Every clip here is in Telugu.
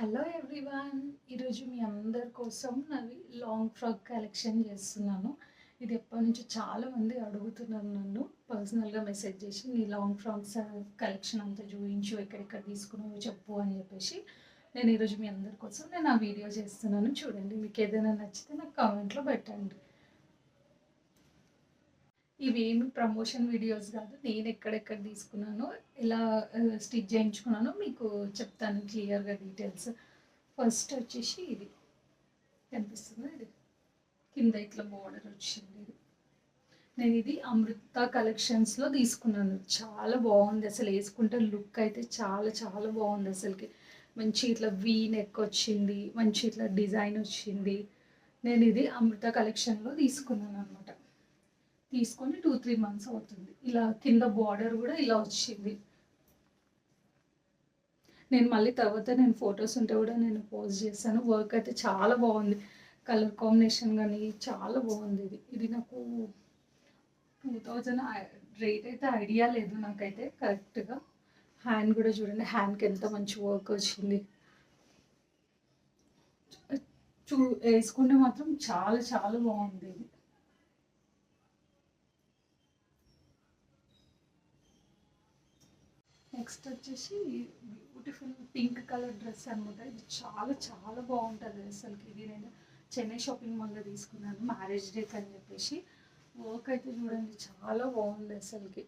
హలో ఎవ్రీవన్ ఈరోజు మీ అందరి కోసం నాది లాంగ్ ఫ్రాక్ కలెక్షన్ చేస్తున్నాను. ఇది ఎప్పటి నుంచి చాలామంది అడుగుతున్నారు నన్ను. పర్సనల్గా మెసేజ్ చేసి నీ లాంగ్ ఫ్రాక్స్ కలెక్షన్ అంతా చూపించు ఎక్కడెక్కడ తీసుకున్నావు చెప్పు అని చెప్పేసి నేను ఈరోజు మీ అందరి కోసం నేను ఆ వీడియో చేస్తున్నాను. చూడండి మీకు ఏదైనా నచ్చితే నాకు కామెంట్లో పెట్టండి. ఇవేమి ప్రమోషన్ వీడియోస్ కాదు. నేను ఎక్కడెక్కడ తీసుకున్నానో ఎలా స్టిచ్ చేయించుకున్నానో మీకు చెప్తాను క్లియర్గా డీటెయిల్స్ ఫస్ట్ వచ్చేసి ఇది. కనిపిస్తుంది ఇది? కింద ఇట్లా బోర్డర్ వచ్చింది ఇది. నేను ఇది అమృత కలెక్షన్స్లో తీసుకున్నాను. చాలా బాగుంది అసలు. వేసుకుంటే లుక్ అయితే చాలా చాలా బాగుంది అసలుకి. మంచి ఇట్లా వీ నెక్ వచ్చింది మంచి ఇట్లా డిజైన్ వచ్చింది. నేను ఇది అమృత కలెక్షన్లో తీసుకున్నాను అనమాట తీసుకొని టూ త్రీ మంత్స్ అవుతుంది. ఇలా కింద బార్డర్ కూడా ఇలా వచ్చింది. నేను మళ్ళీ తర్వాత నేను ఫొటోస్ ఉంటే కూడా నేను పోస్ట్ చేశాను. వర్క్ అయితే చాలా బాగుంది. కలర్ కాంబినేషన్ కానీ చాలా బాగుంది ఇది. ఇది నాకు టూ థౌజండ్ రేట్ అయితే ఐడియా లేదు నాకైతే. కరెక్ట్గా హ్యాండ్ కూడా చూడండి హ్యాండ్కి ఎంత మంచి వర్క్ వచ్చింది. చూ వేసుకుంటే మాత్రం చాలా చాలా బాగుంది ఇది. నెక్స్ట్ వచ్చేసి బ్యూటిఫుల్ పింక్ కలర్ డ్రెస్ అనమాట ఇది చాలా చాలా బాగుంటుంది అసలుకి. ఇది నేను చెన్నై షాపింగ్ మాల్లో తీసుకున్నాను మ్యారేజ్ డేకి అని చెప్పేసి. వర్క్ అయితే చూడండి చాలా బాగుంది అసలుకి.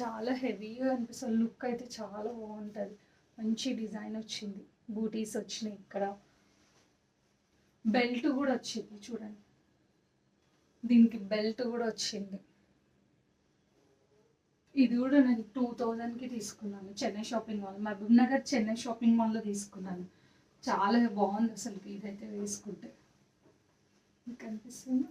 చాలా హెవీగా అనిపిస్తుంది. లుక్ అయితే చాలా బాగుంటుంది. మంచి డిజైన్ వచ్చింది. బూటీస్ వచ్చినాయి ఇక్కడ. బెల్ట్ కూడా వచ్చింది చూడండి. దీనికి బెల్ట్ కూడా వచ్చింది. ఇది కూడా నేను టూ థౌజండ్కి తీసుకున్నాను. Chennai shopping mall. Mahabubnagar Chennai shopping మాల్లో తీసుకున్నాను. చాలా బాగుంది అసలు ఇదైతే వేసుకుంటే. కనిపిస్తుంది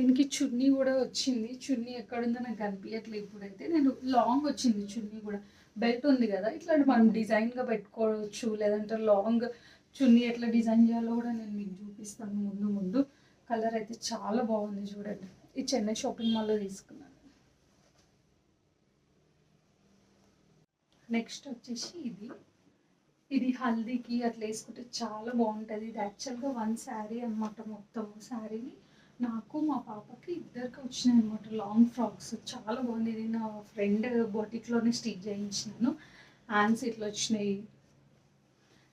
దీనికి చున్నీ కూడా వచ్చింది. చున్నీ ఎక్కడుందో నాకు కనిపించట్లేదు ఇప్పుడైతే. నేను లాంగ్ వచ్చింది చున్నీ కూడా. బెల్ట్ ఉంది కదా. ఇట్లా మనం డిజైన్గా పెట్టుకోవచ్చు. లేదంటే లాంగ్ చున్నీ ఎట్లా డిజైన్ చేయాలో కూడా నేను మీకు చూపిస్తాను ముందు ముందు. కలర్ అయితే చాలా బాగుంది చూడండి. ఈ చెన్నై షాపింగ్ మాల్లో తీసుకున్నాను. నెక్స్ట్ వచ్చేసి ఇది. ఇది హల్దీకి అట్లా వేసుకుంటే చాలా బాగుంటుంది. ఇది యాక్చువల్గా వన్ శారీ అనమాట మొత్తం శారీని నాకు మా పాపకి ఇద్దరికి వచ్చినాయి అనమాట లాంగ్ ఫ్రాక్స్ చాలా బాగుంది. నా ఫ్రెండ్ బొటిక్లోనే స్టిచ్ చేయించినాను. హ్యాండ్స్ ఇట్లా వచ్చినాయి.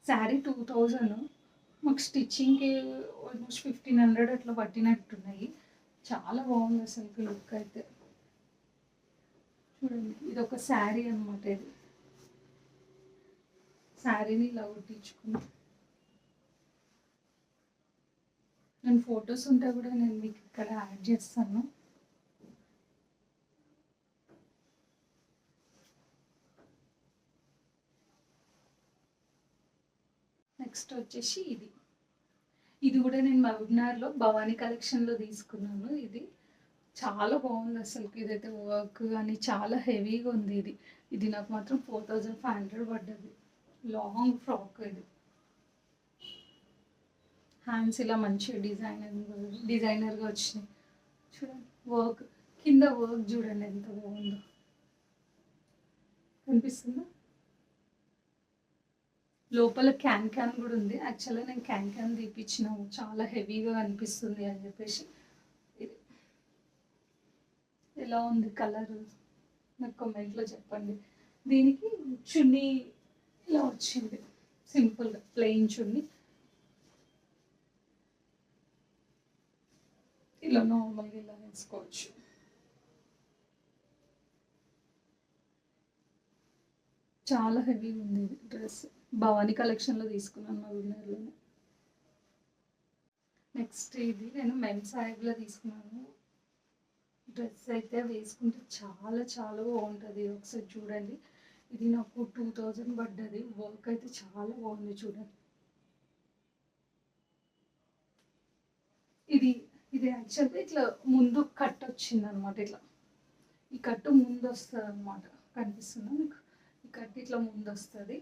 శారీ టూ థౌజండ్ మాకు స్టిచ్చింగ్కి ఆల్మోస్ట్ ఫిఫ్టీన్ హండ్రెడ్ అట్లా పట్టినట్టున్నాయి. చాలా బాగుంది అసలు లుక్ అయితే. చూడండి ఇది ఒక శారీ అనమాట ఇది శారీని ఇలా కుట్టించుకున్నాను నేను ఫొటోస్ ఉంటే కూడా నేను మీకు ఇక్కడ యాడ్ చేస్తాను. నెక్స్ట్ వచ్చేసి ఇది. ఇది కూడా నేను మహబూబ్నగర్లో భవానీ కలెక్షన్లో తీసుకున్నాను ఇది. చాలా బాగుంది అసలు. ఇదైతే వర్క్ కానీ చాలా హెవీగా ఉంది ఇది. ఇది నాకు మాత్రం ఫోర్ థౌజండ్ ఫైవ్ హండ్రెడ్ పడ్డది. లాంగ్ ఫ్రాక్ ఇది. హ్యాండ్స్ ఇలా మంచిగా డిజైనర్ డిజైనర్గా వచ్చినాయి. చూడండి వర్క్ కింద వర్క్ చూడండి ఎంత బాగుందో. కనిపిస్తుందా? లోపల క్యాన్ క్యాన్ కూడా ఉంది. యాక్చువల్గా నేను క్యాన్ క్యాన్ తీపిచ్చినాము చాలా హెవీగా అనిపిస్తుంది అని చెప్పేసి. ఇది ఎలా ఉంది కలర్ నాకు కామెంట్లో చెప్పండి. దీనికి చున్నీ ఇలా వచ్చింది. సింపుల్గా ప్లెయిన్ చున్నీ. ఇలా నార్మల్గా ఇలా వేసుకోవచ్చు చాలా హెవీ ఉంది ఇది డ్రెస్ భవానీ కలెక్షన్లో తీసుకున్నాను మా విన్నర్లోనే నెక్స్ట్ ఇది నేను మెన్ సాయిబ్లో తీసుకున్నాను. డ్రెస్ అయితే వేసుకుంటే చాలా చాలా బాగుంటుంది. ఒకసారి చూడండి. ఇది నాకు టూ థౌజండ్ పడ్డది. వర్క్ అయితే చాలా బాగుంది చూడండి. ఇది ఇది యాక్చువల్గా ఇట్లా ముందు కట్ వచ్చింది అనమాట ఇట్లా. ఈ కట్టు ముందు వస్తుంది అనమాట కనిపిస్తుందా మీకు? ఈ కట్ ఇట్లా ముందు వస్తుంది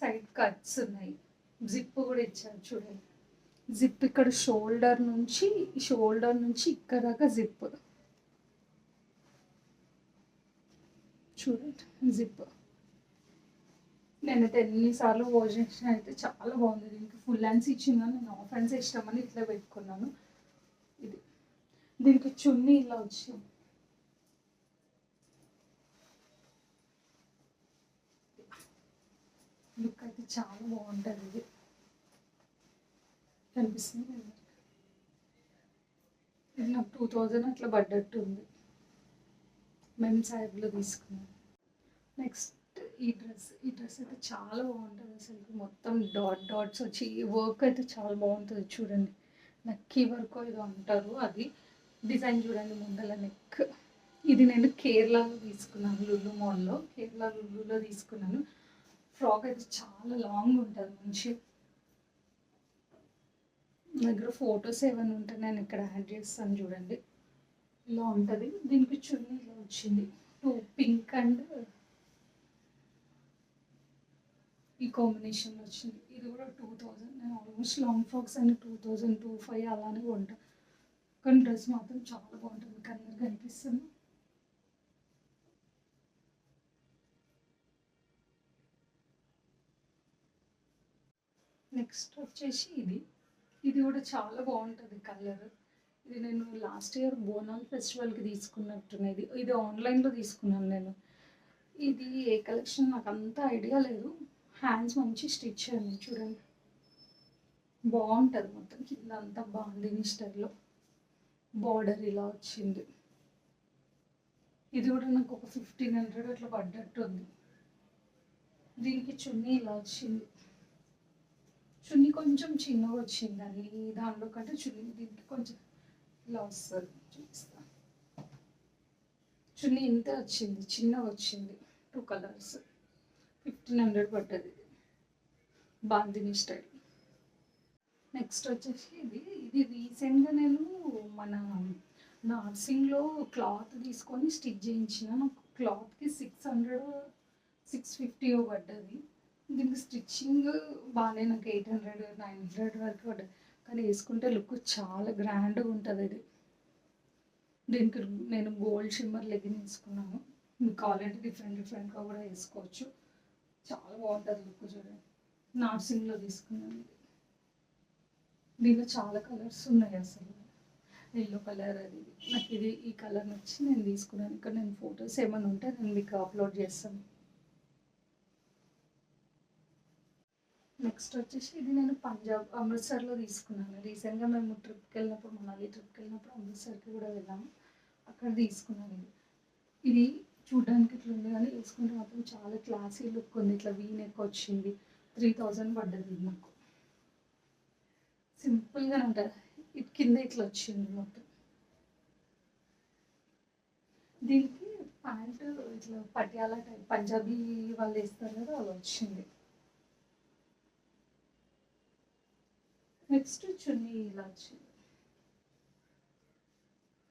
సైడ్ కట్స్ ఉన్నాయి. జిప్ కూడా ఇచ్చారు చూడండి. జిప్ ఇక్కడ షోల్డర్ నుంచి షోల్డర్ నుంచి ఇక్కడ దాకా జిప్ చూడండి జిప్ నేనైతే ఎన్నిసార్లు వాష్ చేసిన అయితే చాలా బాగుంది. దీనికి ఫుల్ హ్యాండ్స్ ఇచ్చిందని నేను ఆఫ్ హ్యాండ్స్ ఇష్టమని ఇట్లా పెట్టుకున్నాను. దీనికి చున్నీ ఇలా వచ్చింది లుక్ అయితే చాలా బాగుంటుంది ఇది. కనిపిస్తుంది ఇది నాకు టూ థౌజండ్ అట్లా పడ్డట్టు ఉంది. మేము సాయిబ్లో తీసుకున్నాం నెక్స్ట్ ఈ డ్రెస్ ఈ డ్రెస్ అయితే చాలా బాగుంటుంది అసలు. మొత్తం డాట్ డాట్స్ వచ్చి ఈ వర్క్ అయితే చాలా బాగుంటుంది చూడండి. నక్కీ వర్క్ ఏదో అంటారు అది. డిజైన్ చూడండి ముందల నెక్. ఇది నేను కేరళలో తీసుకున్నాను లులు మాల్లో కేరళ లుల్లులో తీసుకున్నాను. ఫ్రాక్ అయితే చాలా లాంగ్ ఉంటుంది మంచి దగ్గర ఫొటోస్ ఏమైనా ఉంటే నేను ఇక్కడ యాడ్ చేస్తాను చూడండి. ఇలా ఉంటుంది. దీనికి చున్నీ ఇలా వచ్చింది. టూ పింక్ అండ్ ఈ కాంబినేషన్లో వచ్చింది. ఇది కూడా టూ థౌజండ్ నేను ఆల్మోస్ట్ లాంగ్ ఫ్రాక్స్ అని టూ థౌజండ్ టూ ఫైవ్ అలానే ఉంటాను కానీ డ్రెస్ మాత్రం చాలా బాగుంటుంది. మీకు కనిపిస్తుంది. నెక్స్ట్ వచ్చేసి ఇది. ఇది కూడా చాలా బాగుంటుంది కలర్. ఇది నేను లాస్ట్ ఇయర్ బోనాల్ ఫెస్టివల్కి తీసుకున్నట్టున్నది. ఇది ఆన్లైన్లో తీసుకున్నాను నేను. ఇది ఏ కలెక్షన్ నాకు అంత ఐడియా లేదు. హ్యాండ్స్ మంచి స్టిచ్ అండి చూడండి. బాగుంటుంది మొత్తం. కింద అంతా బాగుంది స్టైల్లో. బార్డర్ ఇలా వచ్చింది. ఇది కూడా నాకు ఒక ఫిఫ్టీన్ హండ్రెడ్ అట్లా పడ్డట్టు ఉంది. దీనికి చున్నీ ఇలా వచ్చింది. చున్నీ కొంచెం చిన్నగా వచ్చింది దానిలో కంటే చున్నీ దీనికి కొంచెం ఇలా వస్తుంది. చూపిస్తా. చున్నీ ఇంత వచ్చింది చిన్నగా వచ్చింది. టూ కలర్స్ ఫిఫ్టీన్ హండ్రెడ్ పడ్డది. బాందిని స్టైల్. నెక్స్ట్ వచ్చేసి ఇది ఇది రీసెంట్గా నేను మన నర్సింగ్లో క్లాత్ తీసుకొని స్టిచ్ చేయించిన. నాకు క్లాత్కి సిక్స్ హండ్రెడ్ సిక్స్ ఫిఫ్టీ పడ్డది. దీనికి స్టిచ్చింగ్ బాగానే నాకు ఎయిట్ హండ్రెడ్ నైన్ హండ్రెడ్ వరకు పడ్డది. కానీ వేసుకుంటే లుక్ చాలా గ్రాండ్గా ఉంటుంది ఇది దీనికి నేను గోల్డ్ షిమ్మర్ లెగిన్ వేసుకున్నాను. మీకు డిఫరెంట్ డిఫరెంట్గా కూడా వేసుకోవచ్చు. చాలా బాగుంటుంది లుక్ చూడండి. నార్సింగ్లో తీసుకున్నాను ఇది దీనిలో చాలా కలర్స్ ఉన్నాయి అసలు. ఎల్లో కలర్ అది. నాకు ఇది ఈ కలర్ నచ్చి నేను తీసుకున్నాను. ఇక్కడ నేను ఫొటోస్ ఏమైనా ఉంటే నేను మీకు అప్లోడ్ చేస్తాను. నెక్స్ట్ వచ్చేసి ఇది నేను పంజాబ్ అమృత్సర్లో తీసుకున్నాను. రీసెంట్గా మేము ట్రిప్కి వెళ్ళినప్పుడు మనాలి ట్రిప్కి వెళ్ళినప్పుడు అమృత్సర్కి కూడా వెళ్ళాము. అక్కడ తీసుకున్నాను ఇది. ఇది చూడడానికి ఇట్లా ఉంది కానీ వేసుకుంటే మాత్రం చాలా క్లాసీ లుక్ ఉంది. ఇట్లా వీ నెక్ వచ్చింది. త్రీ థౌజండ్ పడ్డది నాకు. సింపుల్గానే ఉంటుంది ఇటు కింద ఇట్లా వచ్చింది మొత్తం. దీనికి ప్యాంట్ ఇట్లా పటియాలా టైప్ పంజాబీ వాళ్ళు వేస్తారు కదా అలా వచ్చింది. నెక్స్ట్ చున్నీ ఇలా వచ్చింది.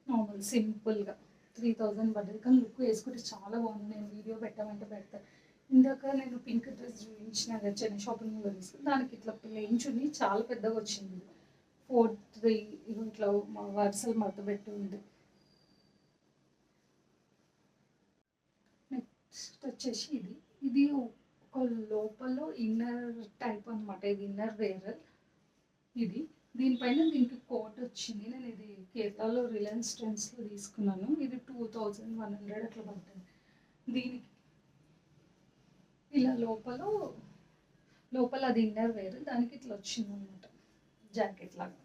నార్మల్ సింపుల్గా. త్రీ థౌజండ్ పడ్డది. కానీ లుక్ వేసుకుంటే చాలా బాగుంది. నేను వీడియో పెట్టామంటే పెడతాను ఇందాక నేను పింక్ డ్రెస్ చూపించిన చెన్నై షాపింగ్ మాల్లో తీసుకుని దానికి ఇట్లా ప్లెయిన్ చాలా పెద్దగా వచ్చింది. ఫోర్ త్రీ ఇట్లా మా వరుసలు మడత పెట్టి ఉంది. నెక్స్ట్ వచ్చేసి ఇది. ఇది ఒక లోపల ఇన్నర్ టైప్ అనమాట ఇది ఇన్నర్ వేర్ ఇది. దీనిపైన దీనికి కోట్ వచ్చింది. నేను ఇది కేరళలో రిలయన్స్ ట్రెండ్స్లో తీసుకున్నాను. ఇది టూ థౌజండ్ వన్ హండ్రెడ్ అట్లా పడుతుంది. దీనికి ఇలా లోపల లోపల అది ఇన్నర్ వేర్ దానికి ఇట్లా వచ్చింది అనమాట జాకెట్ లాగా.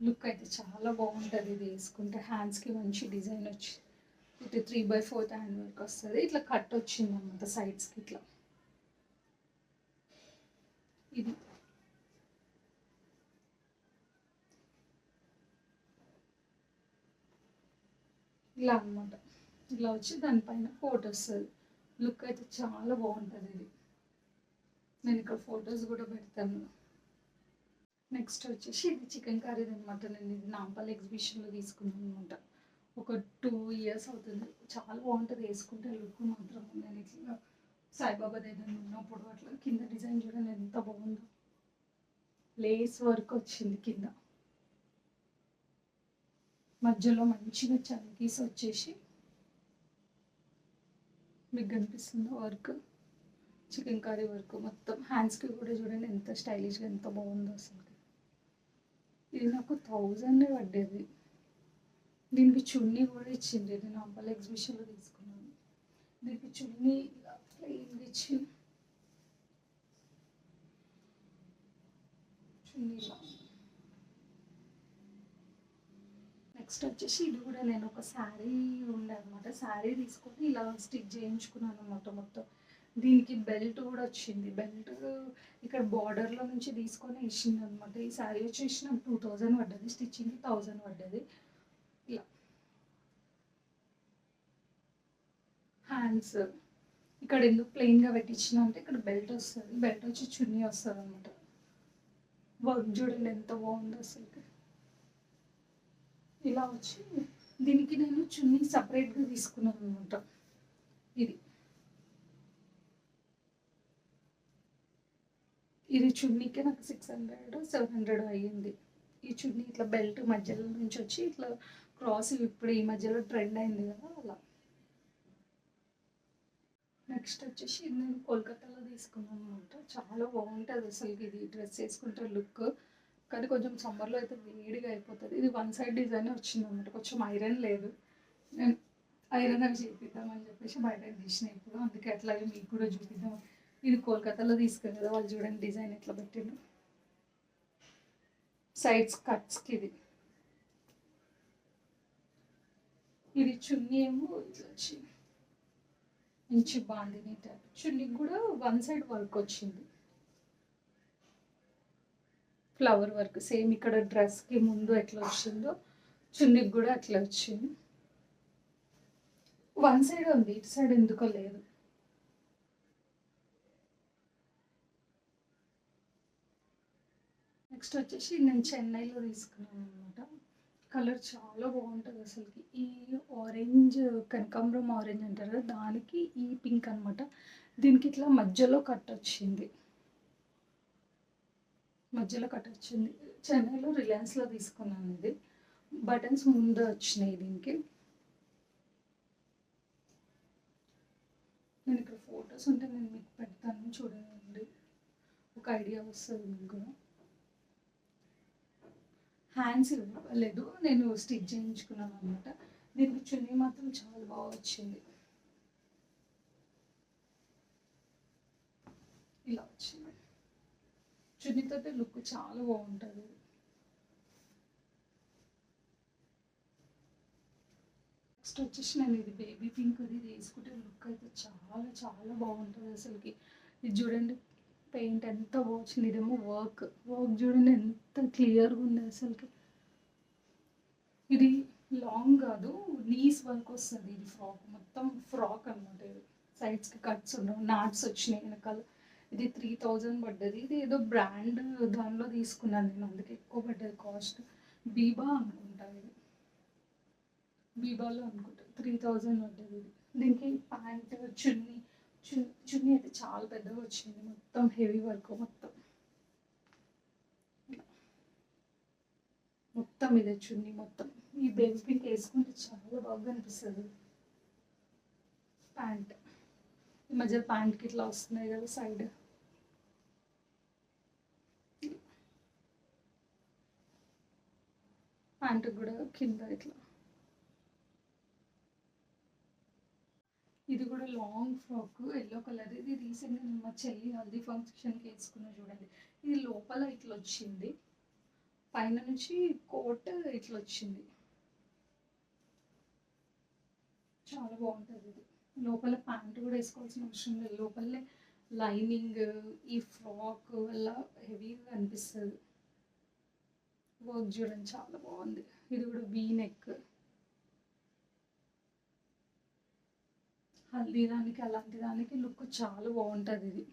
లుక్ అయితే చాలా బాగుంటుంది ఇది వేసుకుంటే. హ్యాండ్స్కి మంచి డిజైన్ వచ్చి ఇటు three by fourth hand work వస్తుంది. ఇట్లా కట్ వచ్చింది అనమాట సైడ్స్కి ఇట్లా. ఇది. ఇలా అనమాట ఇలా వచ్చి దానిపైన కోట్ వస్తుంది లుక్ అయితే చాలా బాగుంటుంది ఇది. నేను ఇక్కడ ఫొటోస్ కూడా పెడతాను. నెక్స్ట్ వచ్చేసి ఇది చికెన్ కర్రీ అనమాట నేను ఇది నాంపల్ ఎగ్జిబిషన్లో తీసుకున్నాను అనమాట ఒక టూ ఇయర్స్ అవుతుంది. చాలా బాగుంటుంది వేసుకుంటే లుక్ మాత్రం. నేను ఇట్లా సాయిబాబా దగ్గర ఉన్నప్పుడు అట్లా కింద డిజైన్ చూడండి ఎంత బాగుందో. లేస్ వర్క్ వచ్చింది కింద. మధ్యలో మంచిగా చంకీస్ వచ్చేసి మీకు కనిపిస్తుందో వర్క్. చికెన్ కర్రీ వర్క్ మొత్తం. హ్యాండ్స్కి కూడా చూడండి ఎంత స్టైలిష్గా ఎంత బాగుందో అసలు. ఇది నాకు థౌజండ్ పడ్డది. దీనికి చున్నీ కూడా ఇచ్చింది నేను అంబల్ ఎగ్జిబిషన్లో తీసుకున్నాను. దీనికి చున్నీ ప్లెయిన్గా ఇచ్చి చున్నీ ఇలా నెక్స్ట్ వచ్చేసి ఇది కూడా నేను ఒక శారీ ఉండే అనమాట శారీ తీసుకొని ఇలా స్టిచ్ చేయించుకున్నాను అనమాట మొత్తం. దీనికి బెల్ట్ కూడా వచ్చింది. బెల్ట్ ఇక్కడ బార్డర్లో నుంచి తీసుకొని వేసింది అనమాట ఈ శారీ వచ్చేసి నాకు టూ థౌజండ్ పడ్డది. స్టిచ్చింగ్కి థౌజండ్ పడ్డది. ఇలా. హ్యాండ్స్ ఇక్కడ ఎందుకు ప్లెయిన్గా పెట్టించిన అంటే ఇక్కడ బెల్ట్ వస్తుంది. బెల్ట్ వచ్చి చున్నీ వస్తుంది అనమాట వర్క్ చూడండి ఎంత బాగుందో అసలు ఇలా వచ్చి దీనికి నేను చున్నీ సపరేట్గా తీసుకున్నాను అనమాట ఇది. ఇది చున్నీకే నాకు సిక్స్ హండ్రెడ్ సెవెన్ హండ్రెడ్ అయ్యింది. ఈ చున్నీ ఇట్లా బెల్ట్ మధ్యలో నుంచి వచ్చి ఇట్లా క్రాస్ ఇప్పుడు ఈ మధ్యలో ట్రెండ్ అయింది కదా అలా. నెక్స్ట్ వచ్చేసి నేను కోల్కతాలో తీసుకున్నాను అనమాట చాలా బాగుంటుంది అసలు ఇది. డ్రెస్ వేసుకుంటే లుక్ కానీ కొంచెం సమ్మర్లో అయితే వేడిగా అయిపోతుంది. ఇది వన్ సైడ్ డిజైన్ వచ్చింది అనమాట కొంచెం ఐరన్ లేదు. నేను ఐరన్ అవి చేపిద్దామని చెప్పేసి బయట తీసిన ఇప్పుడు. అందుకే అట్లాగే మీకు కూడా చూపిద్దాం. ఇది కోల్కతాలో తీసుకుని కదా వాళ్ళు చూడండి డిజైన్ ఎట్లా పెట్టిండు సైడ్స్ కట్స్కి ఇది. ఇది చున్నీ ఏమో ఇట్లా వచ్చి. మంచి బాందిని టైప్ చున్నీకి కూడా వన్ సైడ్ వర్క్ వచ్చింది. Flower work. సేమ్ ఇక్కడ డ్రెస్కి ముందు ఎట్లా వచ్చిందో చున్నీకి కూడా అట్లా వచ్చింది. వన్ సైడ్ ఉంది ఇటు సైడ్ ఎందుకో లేదు. నెక్స్ట్ వచ్చేసి నేను చెన్నైలో తీసుకున్నాను అనమాట కలర్ చాలా బాగుంటుంది అసలుకి. ఈ ఆరెంజ్ కనకాంబరం ఆరెంజ్ అంటారు దానికి ఈ పింక్ అనమాట దీనికి ఇట్లా మధ్యలో కట్ వచ్చింది. మధ్యలో కట్ వచ్చింది. చెన్నైలో రిలయన్స్లో తీసుకున్నాను ఇది. బటన్స్ ముందు వచ్చినాయి దీనికి. నేను ఇక్కడ ఫొటోస్ ఉంటే నేను మీకు పెడతాను చూడండి. ఒక ఐడియా వస్తుంది మీకు కూడా. హ్యాండ్స్ ఇవ్వలేదు. నేను స్టిచ్ చేయించుకున్నాను అనమాట దీనికి చున్నీ మాత్రం చాలా బాగా వచ్చింది. ఇలా వచ్చింది. చున్నీతో లుక్ చాలా బాగుంటుంది. నెక్స్ట్ వచ్చేసి నేను ఇది బేబీ పింక్ ఇది వేసుకుంటే లుక్ అయితే చాలా చాలా బాగుంటుంది అసలుకి. ఇది చూడండి పెయింట్ ఎంత బాగుంది ఇదేమో వర్క్ వర్క్ చూడండి ఎంత క్లియర్గా ఉంది అసలుకి. ఇది లాంగ్ కాదు నీస్ వర్క్ వస్తుంది ఇది ఫ్రాక్ మొత్తం ఫ్రాక్ అనమాట ఇది. సైడ్స్కి కట్స్ ఉండవు నాట్స్ వచ్చినాయి వెనకాల. ఇది త్రీ థౌజండ్ పడ్డది. ఇది ఏదో బ్రాండ్ దానిలో తీసుకున్నాను నేను. అందుకే ఎక్కువ పడ్డది కాస్ట్ బీబా అనుకుంటా ఇది. బీబాలో అనుకుంటా. త్రీ థౌజండ్ పడ్డది ఇది. దీనికి ప్యాంట్ చున్నీ చు చున్నీ అయితే చాలా పెద్దగా వచ్చింది. మొత్తం హెవీ వర్క్ మొత్తం. మొత్తం ఇదే చున్నీ మొత్తం. ఈ బేబీ పింక్ వేసుకుంటే చాలా బాగా అనిపిస్తుంది. ప్యాంట్. ఈ మధ్య ప్యాంట్కి ఇట్లా వస్తున్నాయి కదా సైడ్. ప్యాంట్ కూడా కింద ఇట్లా. ఇది కూడా లాంగ్ ఫ్రాక్ ఎల్లో కలర్ ఇది రీసెంట్గా నేను మా చెల్లి హల్దీ ఫంక్షన్కి వేసుకున్నా చూడండి. ఇది లోపల ఇట్లా వచ్చింది. పైన నుంచి కోట్ ఇట్లా వచ్చింది. చాలా బాగుంటుంది ఇది. లోపల ప్యాంట్ కూడా వేసుకోవాల్సిన అవసరం లేదు. లోపలే లైనింగ్ ఈ ఫ్రాక్ వల్ల హెవీగా అనిపిస్తుంది. వర్క్ చూడండి చాలా బాగుంది. ఇది కూడా వీ నెక్ హల్దీ దానికి అలాంటి దానికి లుక్ చాలా బాగుంటుంది ఇది.